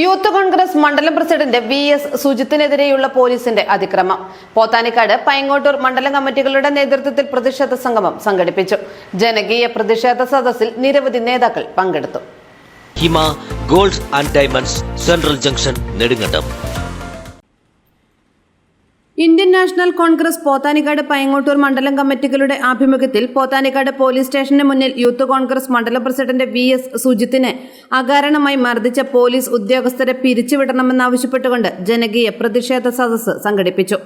Youth Congress മണ്ഡലം president V S സുജിത്തിനെതിരെയുള്ള പോലീസിന്റെ അതിക്രമം. പോത്താനിക്കാട് പൈങ്ങോട്ടൂർ മണ്ഡലം കമ്മിറ്റികളുടെ നേതൃത്വത്തിൽ പ്രതിഷേധ സംഗമം സംഘടിപ്പിച്ചു. ജനകീയ പ്രതിഷേധ സദസ്സിൽ നിരവധി നേതാക്കൾ പങ്കെടുത്തു. Hima gold and diamonds central junction Nedumkandam. Indian National Congress Pothanicad Paingottoor മണ്ഡലം കമ്മിറ്റികളുടെ ആഭിമുഖ്യത്തിൽ പോത്താനിക്കാട് പോലീസ് സ്റ്റേഷന് മുന്നിൽ യൂത്ത് കോൺഗ്രസ് മണ്ഡലം പ്രസിഡന്റ് വി എസ് സുജിത്തിനെ അകാരണമായി മർദ്ദിച്ച പോലീസ് ഉദ്യോഗസ്ഥരെ പിരിച്ചുവിടണമെന്നാവശ്യപ്പെട്ടുകൊണ്ട് ജനകീയ പ്രതിഷേധ സദസ്സ് സംഘടിപ്പിച്ചു.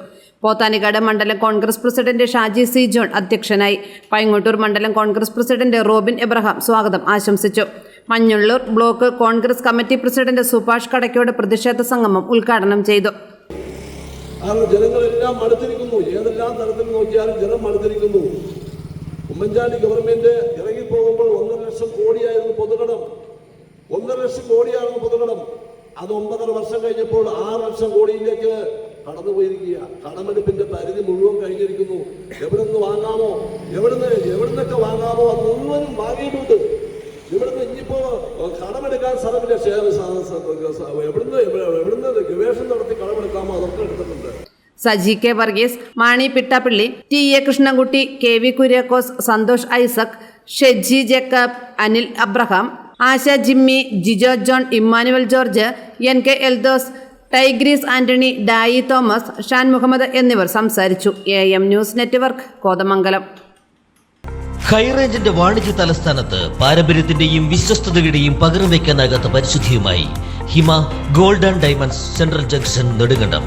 പോത്താനിക്കാട് മണ്ഡലം Congress president Shaji C John അധ്യക്ഷനായി പൈങ്ങോട്ടൂർ മണ്ഡലം കോൺഗ്രസ് പ്രസിഡന്റ് റോബിൻ എബ്രഹാം സ്വാഗതം ആശംസിച്ചു. Manjallur block Congress committee president Subhash Kadakkode പ്രതിഷേധ സംഗമം ഉദ്ഘാടനം ചെയ്തു. കാരണം ജനങ്ങളെല്ലാം മടുത്തിരിക്കുന്നു. ഏതെല്ലാം തരത്തിൽ നോക്കിയാലും ജനം മടുത്തിരിക്കുന്നു. ഉമ്മൻചാണ്ടി ഗവൺമെന്റ് ഇറങ്ങിപ്പോകുമ്പോൾ ഒന്നര ലക്ഷം കോടിയായിരുന്നു പൊതുകടം. ഒന്നര ലക്ഷം കോടിയായിരുന്നു പൊതുകടം. അത് ഒമ്പതര വർഷം കഴിഞ്ഞപ്പോൾ ആറ് ലക്ഷം കോടിയിലേക്ക് കടന്നുപോയിരിക്കുക. കടമെടുപ്പിന്റെ പരിധി മുഴുവൻ കഴിഞ്ഞിരിക്കുന്നു. എവിടുന്ന് വാങ്ങാമോ? എവിടുന്ന് എവിടുന്നൊക്കെ വാങ്ങാമോ? അത് മുഴുവനും വാങ്ങിയിട്ടുണ്ട്. ഇവിടുന്ന് ഇനിയിപ്പോ കടമെടുക്കാൻ സ്ഥലമില്ല. എവിടുന്ന് Saji K Varghese Mani Pittappillil T A Krishnankutty K V Kuriakose Santhosh Isaac Sheji Jacob Anil Abraham Asha Jimmy Jijo John Immanuel George N K Eldhose Tigris Antony Dai Thomas Shan Muhammad എന്നിവർ സംസാരിച്ചു. A M news network Kothamangalam. ഹൈറേഞ്ചിന്റെ വാണിജ്യ തലസ്ഥാനത്ത് പാരമ്പര്യത്തിന്റെയും വിശ്വസ്തതയുടെയും പകർന്നു വയ്ക്കാനാകാത്ത പരിശുദ്ധിയുമായി Hima gold and diamonds central junction Nedumkandam.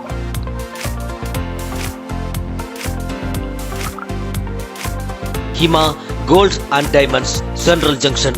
Hima gold and diamonds central junction